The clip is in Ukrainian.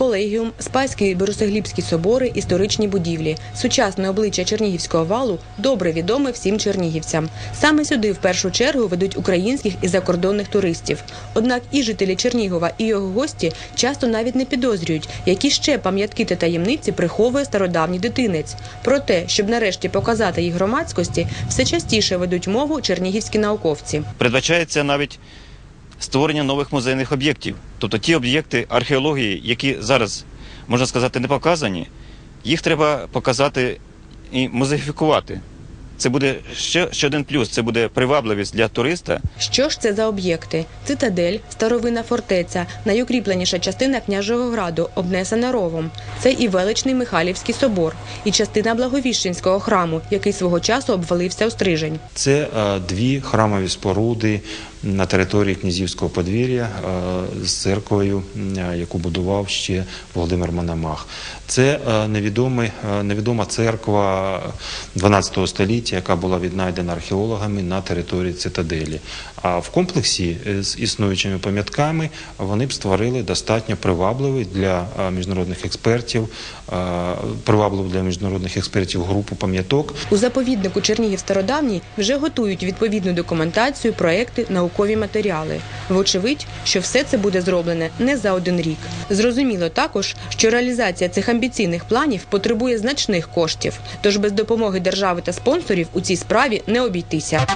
колегіум, Спаський Борисоглібський собори, історичні будівлі. Сучасне обличчя Чернігівського валу добре відоме всім чернігівцям. Саме сюди в першу чергу ведуть українських і закордонних туристів. Однак і жителі Чернігова, і його гості часто навіть не підозрюють, які ще пам'ятки та таємниці приховує стародавній дитинець. Про те, щоб нарешті показати їх громадськості, все частіше ведуть мову чернігівські науковці. Передбачається навіть створення нових музейних об'єктів. Тобто ті об'єкти археології, які зараз, можна сказати, не показані, їх треба показати і музеїфікувати. Це буде ще, ще один плюс, це буде привабливість для туриста. Що ж це за об'єкти? Цитадель, старовинна фортеця, найукріпленіша частина княжого граду, обнесена ровом. Це і величний Михайлівський собор, і частина Благовіщенського храму, який свого часу обвалився у стрижень. Це е, дві храмові споруди на території князівського подвір'я е, з церквою, яку будував ще Володимир Мономах. Це е, невідомий, е, невідома церква 12 століття, яка була віднайдена археологами на території цитаделі. А в комплексі з існуючими пам'ятками вони б створили достатньо привабливий для міжнародних експертів, привабливу для міжнародних експертів групу пам'яток, У заповіднику Чернігів Стародавній вже готують відповідну документацію, проекти, наукові матеріали. Вочевидь, що все це буде зроблене не за один рік. Зрозуміло також, що реалізація цих амбіційних планів потребує значних коштів, тож без допомоги держави та спонсорів у цій справі не обійтися.